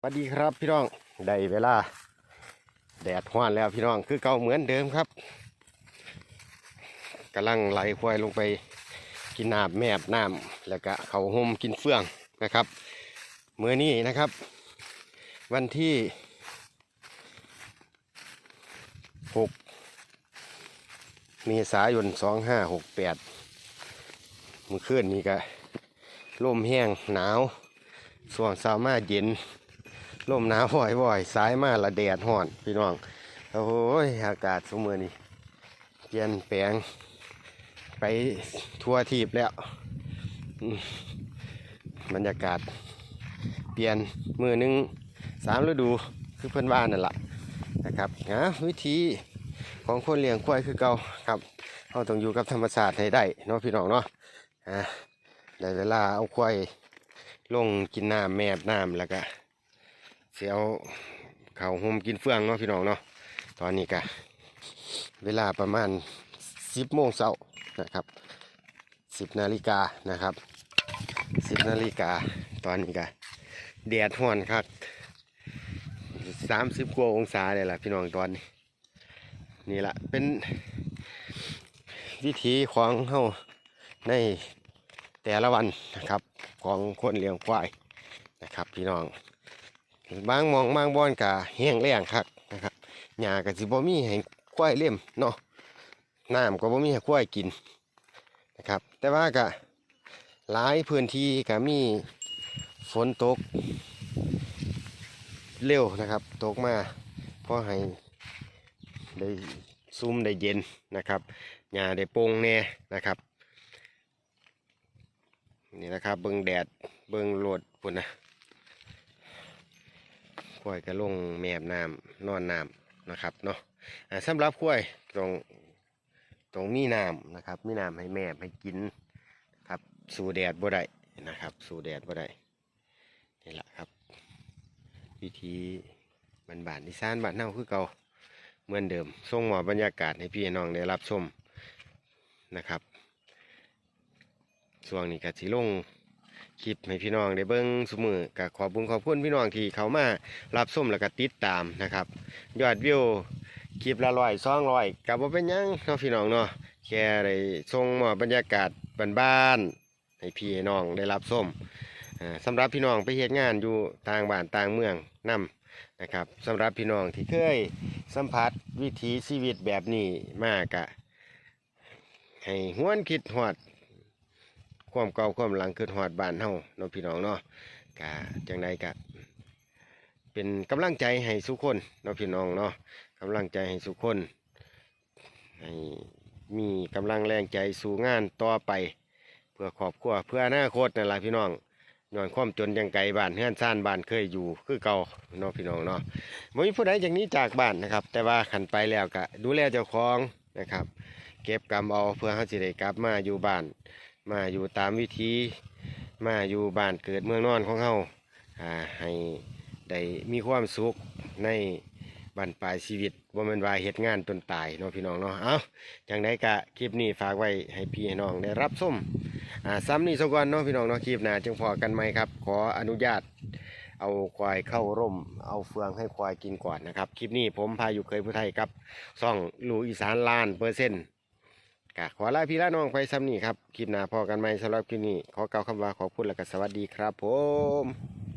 สวัสดีครับพี่น้องได้เวลา แดดห้อนแล้วพี่น้องคือเก่าเหมือนเดิมครับกำลังไหลควายลงไปกินน้ำแมบน้ำแล้วก็เขาห่มกินเฟื่องนะครับมื้อนี้นะครับ วันที่หกเมษายนสองห้าหกแปดมื่อคืนนี้ก็ลมแห้งหนาวส่วงสามาเย็น ลมหนาวบ่อยๆสายมาละแดดห่อน พี่น้อง โอ้ยอากาศสมือนี้เปลี่ยนแปลง ไปทั่วทีบแล้วอืมบรรยากาศ เปลี่ยนมือหนึงสามฤดูคือเพื่อนบ้านนั่นแหละนะครับนะวิธีของคนเลี้ยงควายคือเก่าครับเราต้องอยู่กับธรรมชาติให้ได้เนาะพี่น้องเนาะอ่าได้เวลาเอาควายลงกินน้ำแมบน้ำแล้วก็ เสียวเข่าวห่มกินเฟืองเนาะพี่น้องเนาะตอนนี้ก็เวลาประมาณสิบโมงเช้านะครับสิบนาฬิกานะครับสิบนาฬิกาตอนนี้ก็แดดห้อนครับสามสิบกว่าองศาเลยล่ะพี่น้องตอนนี้นี่แหละเป็นวิธีของเฮาในแต่ละวันนะครับของคนเลี้ยงควายนะครับพี่น้อง บางมองบางบอนกะแห้งแล้งคักนะครับหญ้าก็สิบ่มีให้ควายเลี้ยมเนาะน้ำก็บ่มีให้ควายกินนะครับแต่ว่าก็หลายพื้นที่ก็มีฝนตกเร็วนะครับ ตกมาพอให้ได้ซุ่มได้เย็นนะครับหญ้าได้โปร่งแน่นะครับนี่นะครับเบิ่งแดดเบิ่งโลดพุ่นนะ ควายก็ลงแมบน้ำนอนน้ำนะครับเนาะสำหรับควายตรงตรงมีน้ำนะครับ มีน้ำให้แมบให้กินครับสู่แดดบ่ได้นะครับ สู่แดดบ่ได้นี่แหละครับ วิธีบานบานที่ซ่านบานเน่าคือเก่าเหมือนเดิมส่งหมอบบรรยากาศให้พี่น้องได้รับชมนะครับช่วงนี้ก็สิลง คลิปให้พี่น้องได้เบิ้งสมือกับขอบคุญขอบคุณพี่น้องที่เขามารับชมแล้วก็ติดตามนะครับ ยอดวิวคลิปละร้อยสองร้อยกับว่าเป็นยังเนาะพี่น้องเนาะแค่ได้ส่งมอบรรยากาศบ้านๆให้พี่น้องได้รับชมอ่าสำหรับพี่น้องไปเฮ็ดงานอยู่ต่างบ้านต่างเมืองนํนะครับสำหรับพี่น้องที่เคยสัมผัสวิถีชีวิตแบบนี้มากกะให้หวนคิดหอด ความเก่าความหลังคือหอดบ้านเฮาเนาะพี่น้องเนาะกะจังใดกะเป็นกำลังใจให้สุกคนเนาะพี่น้องเนาะกำลังใจให้สุกคนให้มีกำลังแรงใจสู่งานต่อไป เพื่อครอบครัวเพื่ออนาคตนั่นแหละพี่น้องย้อนความจนยังไกลบ้านเฮือนซ่านบ้านเคยอยู่คือเก่าเนาะพี่น้องเนาะบ่มีผู้ใดอย่างนี้จากบ้านนะครับ แต่ว่าขันไปแล้วก็ดูแลเจ้าของนะครับ เก็บกำเอาเพื่อเฮาสิได้กลับมาอยู่บ้าน มาอยู่ตามวิธีมาอยู่บ้านเกิดเมืองนอนของเฮาให้ได้มีความสุขในบันปลายชีวิตว่ามันว่าเฮ็ดงานจนตายเนาะพี่น้องเนาะ เอาจังไดกะคลิปนี้ฝากไว้ให้พี่ให้น้องได้รับชมอ่าซ้ำนี่สัก่อนเนาะพี่น้องเนาะคลิปหน้าจึงพอกันไหมครับ ขออนุญาตเอาควายเข้าร่ม เอาเฟืองให้ควายกินก่อนนะครับ คลิปนี้ผมพาอยู่เคยผู้ไทยครับซ่องลูอีสานล้านเปอร์เซ็นต์ กะขอลาพี่ลาน้องไปซ้ำนี่ครับ คลิปหน้าพอกันไหมสำหรับคลิปนี้ ขอเกล่าคำว่าขอบคุณและก็สวัสดีครับผม